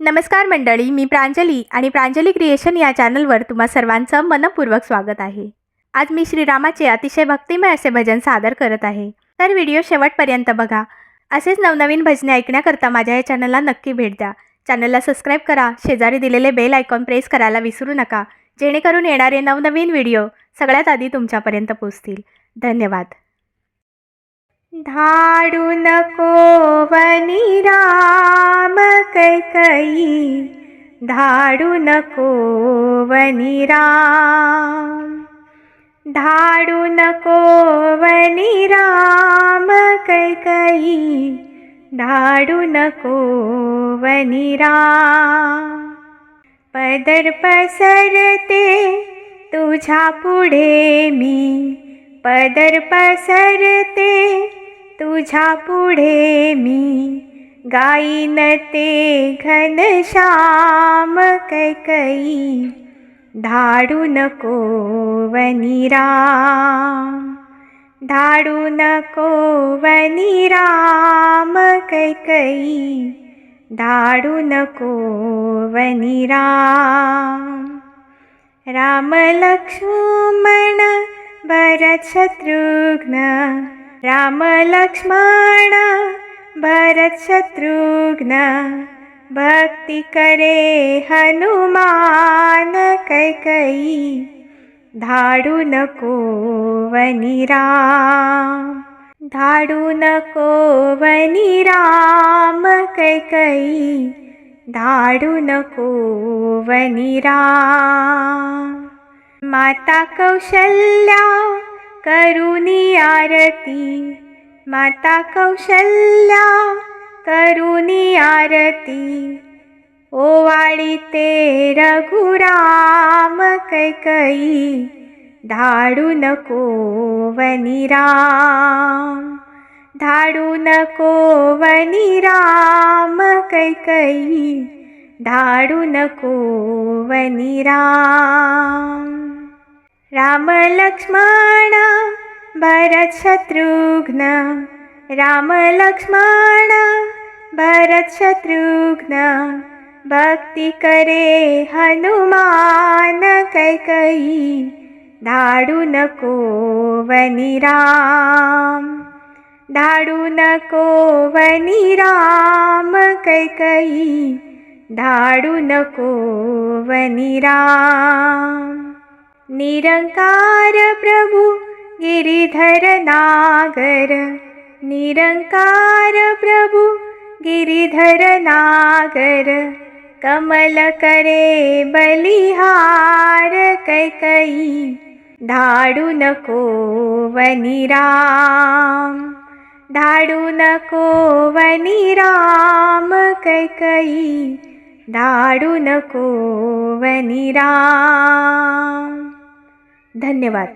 नमस्कार मंडळी मी प्रांजली आणि प्रांजली क्रिएशन या चॅनलवर तुम्हा सर्वांचं मनपूर्वक स्वागत आहे. आज मी श्रीरामाचे अतिशय भक्तिमय असे भजन सादर करत आहे. तर व्हिडिओ शेवटपर्यंत बघा. असेच नवनवीन भजने ऐकण्याकरता माझ्या या चॅनलला नक्की भेट द्या. चॅनलला सबस्क्राईब करा शेजारी दिलेले बेल आयकॉन प्रेस करायला विसरू नका. जेणेकरून येणारे नवनवीन व्हिडिओ सगळ्यात आधी तुमच्यापर्यंत पोचतील धन्यवाद. धाडू नको वनी राम कैकई धाडू नको वनी राम। धाडू नको वनी राम कैकई धाडू नको वनी राम। पदर पसरते तुझ्या पुढे मी। पदर पसरते पुढे मी गाईन ते घनश्याम कैकई धाडू नको वनी राम. धाडू नको वनी राम कैकई धाडू नको वनी राम. राम लक्ष्मण भरत शत्रुघ्न राम लक्ष्मण भरत शत्रुघ्न भक्ती करे हनुमान कैकई धाडू नको वनी राम। धाडू नको वनी राम कैकई धाडू नको वनी राम। माता कौशल्या करुणी आरती माता कौशल्या करुणी आरती. ओवाळी ते रघुराम कैकई धाडू नको वनीराम. धाडू नको वनी राम कैकई धाडू नको वनी राम राम लक्ष्मण भरत शत्रुघ्न राम लक्ष्मण भरत शत्रुघ्न भक्ती करे हनुमान कैकई धाडू नको वनी राम। धाडू नको वनी राम कैकई धाडू नको वनी राम निरंकार प्रभु गिरिधर नागर। निरंकार प्रभु गिरिधर नागर। कमल करे बलिहार कैकई धाडू नको वनी राम। धाडू नको वनी राम कैकई धाडू नको वनी राम धन्यवाद.